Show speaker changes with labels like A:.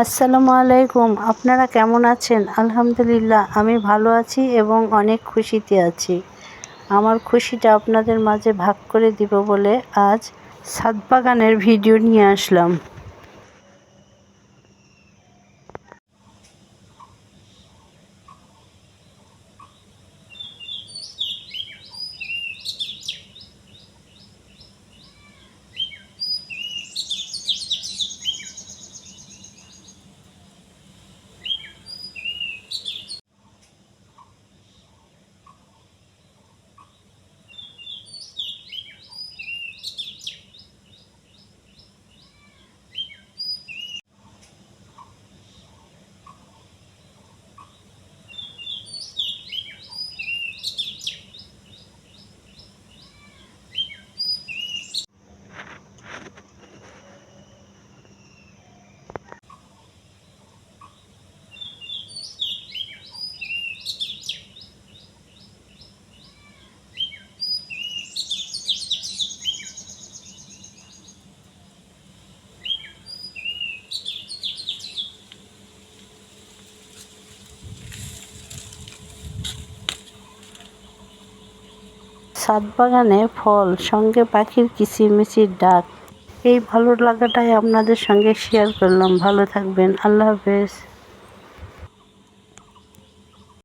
A: আসসালামু আলাইকুম। আপনারা কেমন আছেন? আলহামদুলিল্লাহ, আমি ভালো আছি এবং অনেক খুশিতে আছি। আমার খুশিটা আপনাদের মাঝে ভাগ করে দিব বলে আজ সাদবাগানের ভিডিও নিয়ে আসলাম। ছাদ বাগানে ফল, সঙ্গে পাখির কিচিরমিচির ডাক। এই ভালো লাগাটাই আপনাদের সঙ্গে শেয়ার করলাম। ভালো থাকবেন। আল্লাহ হাফেজ।